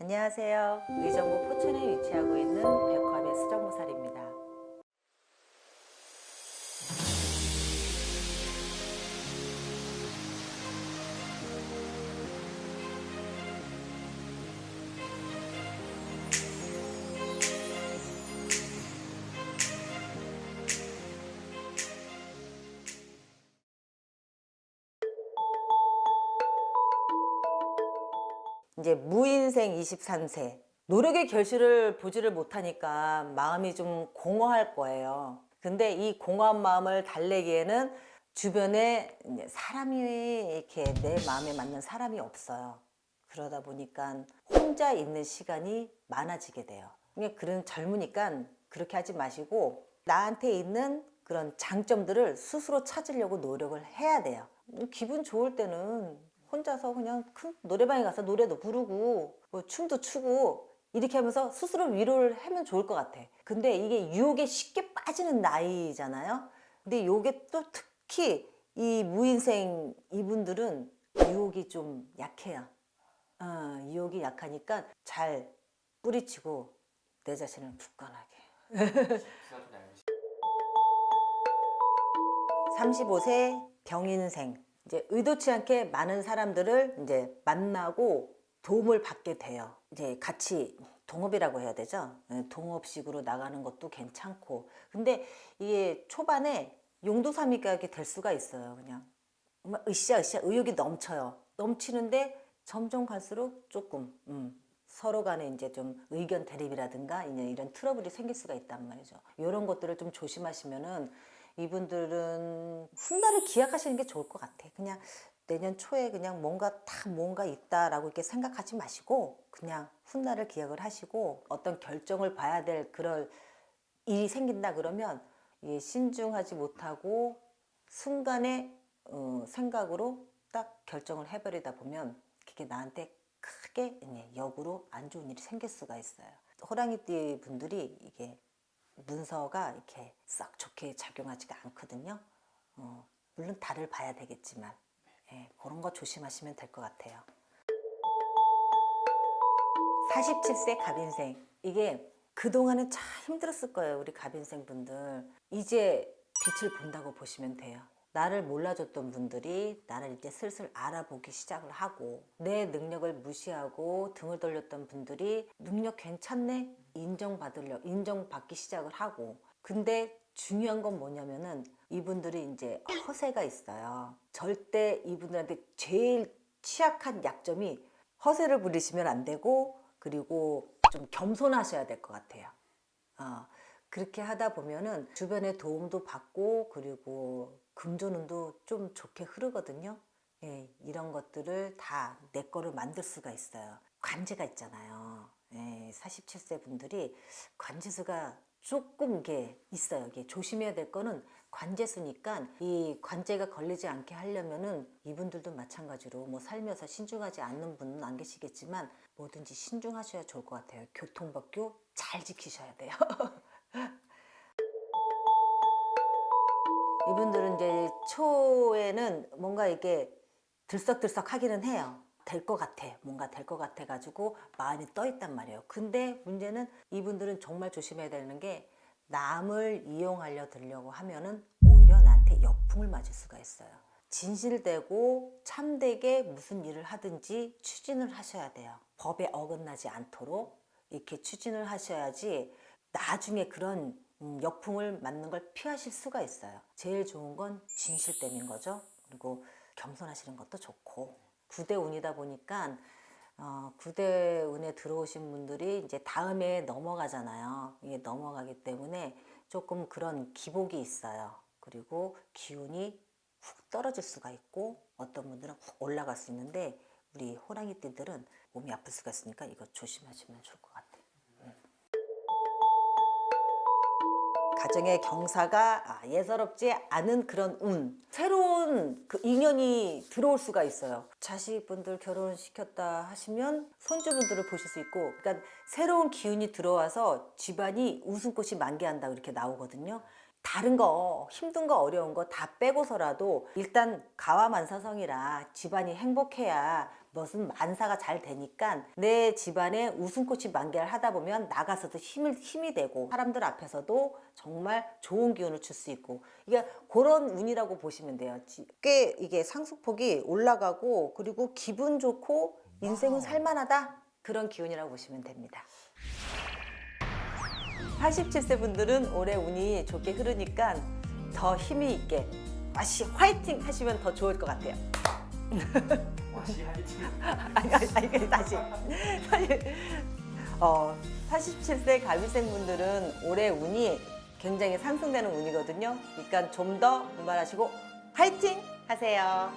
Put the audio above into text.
안녕하세요. 의정부 포천에 위치하고 있는 백화배 수정무살입니다. 이제 무인생 23세. 노력의 결실을 보지를 못하니까 마음이 좀 공허할 거예요. 근데 이 공허한 마음을 달래기에는 주변에 사람이 이렇게 내 마음에 맞는 사람이 없어요. 그러다 보니까 혼자 있는 시간이 많아지게 돼요. 그냥 그런 젊으니까 그렇게 하지 마시고 나한테 있는 그런 장점들을 스스로 찾으려고 노력을 해야 돼요. 기분 좋을 때는 혼자서 그냥 큰 노래방에 가서 노래도 부르고 뭐 춤도 추고 이렇게 하면서 스스로 위로를 하면 좋을 것 같아. 근데 이게 유혹에 쉽게 빠지는 나이잖아요. 근데 요게 또 특히 이 무인생 이분들은 유혹이 좀 약해요. 어, 유혹이 약하니까 잘 뿌리치고 내 자신을 굳건하게. 35세 병인생. 이제 의도치 않게 많은 사람들을 이제 만나고 도움을 받게 돼요. 이제 같이 동업이라고 해야 되죠. 예, 동업식으로 나가는 것도 괜찮고. 근데 이게 초반에 용도삼이가 될 수가 있어요. 그냥 막 으쌰으쌰 의욕이 넘쳐요. 넘치는데 점점 갈수록 조금 음, 서로 간에 이제 좀 의견 대립이라든가 이런 트러블이 생길 수가 있단 말이죠. 이런 것들을 좀 조심하시면은 이분들은 훗날을 기약하시는 게 좋을 것 같아. 그냥 내년 초에 그냥 뭔가 다 뭔가 있다라고 이렇게 생각하지 마시고 그냥 훗날을 기약을 하시고 어떤 결정을 봐야 될 그런 일이 생긴다 그러면 이 신중하지 못하고 순간의 어, 생각으로 딱 결정을 해버리다 보면 그게 나한테 크게 역으로 안 좋은 일이 생길 수가 있어요. 호랑이띠 분들이 이게 문서가 이렇게 썩 좋게 작용하지가 않거든요. 어, 물론 달을 봐야 되겠지만 예, 그런 거 조심하시면 될 것 같아요. 47세 갑인생 이게 그동안은 참 힘들었을 거예요 우리 갑인생 분들 이제 빛을 본다고 보시면 돼요 나를 몰라줬던 분들이 나를 이제 슬슬 알아보기 시작을 하고 내 능력을 무시하고 등을 돌렸던 분들이 능력 괜찮네? 인정받으려 인정받기 시작을 하고. 근데 중요한 건 뭐냐면은 이분들이 이제 허세가 있어요. 절대 이분들한테 제일 취약한 약점이 허세를 부리시면 안 되고 그리고 좀 겸손하셔야 될 것 같아요. 어, 그렇게 하다 보면은 주변의 도움도 받고 그리고 금전운도 좀 좋게 흐르거든요. 예, 이런 것들을 다 내 거를 만들 수가 있어요. 관제가 있잖아요. 예, 47세 분들이 관제수가 조금 이게 있어요. 이게 조심해야 될 거는 관제수니까 이 관제가 걸리지 않게 하려면은 이분들도 마찬가지로 뭐 살면서 신중하지 않는 분은 안 계시겠지만 뭐든지 신중하셔야 좋을 것 같아요. 교통법규 잘 지키셔야 돼요. 이분들은 이제 초에는 뭔가 이게 들썩들썩 하기는 해요. 될 것 같아. 뭔가 될 것 같아 가지고 마음이 떠 있단 말이에요. 근데 문제는 이분들은 정말 조심해야 되는 게 남을 이용하려 들려고 하면은 오히려 나한테 역풍을 맞을 수가 있어요. 진실되고 참되게 무슨 일을 하든지 추진을 하셔야 돼요. 법에 어긋나지 않도록 이렇게 추진을 하셔야지 나중에 그런 음, 역풍을 맞는 걸 피하실 수가 있어요. 제일 좋은 건 진실됨인 거죠. 그리고 겸손하시는 것도 좋고 구대 운이다 보니까 어, 구대 운에 들어오신 분들이 이제 다음에 넘어가잖아요. 이게 넘어가기 때문에 조금 그런 기복이 있어요. 그리고 기운이 훅 떨어질 수가 있고 어떤 분들은 훅 올라갈 수 있는데 우리 호랑이띠들은 몸이 아플 수가 있으니까 이거 조심하시면 좋을 것 같아요. 가정의 경사가 아, 예사롭지 않은 그런 운 새로운 그 인연이 들어올 수가 있어요. 자식분들 결혼시켰다 하시면 손주분들을 보실 수 있고 그러니까 새로운 기운이 들어와서 집안이 웃음꽃이 만개한다고 이렇게 나오거든요. 다른 거 힘든 거 어려운 거 다 빼고서라도 일단 가와만사성이라 집안이 행복해야 무슨 만사가 잘 되니까 내 집안에 웃음꽃이 만개를 하다 보면 나가서도 힘을 힘이 되고 사람들 앞에서도 정말 좋은 기운을 줄 수 있고 이게 그런 운이라고 보시면 돼요. 지- 꽤 이게 상승폭이 올라가고 그리고 기분 좋고 인생은 살만하다 그런 기운이라고 보시면 됩니다. 87세 분들은 올해 운이 좋게 흐르니까 더 힘이 있게 다시 화이팅 하시면 더 좋을 것 같아요. 아니, 아니, 아니, 아니, 다시. 다시. 어, 87세 가미생 분들은 올해 운이 굉장히 상승되는 운이거든요. 그러니까 좀 더 분발하시고 화이팅 하세요.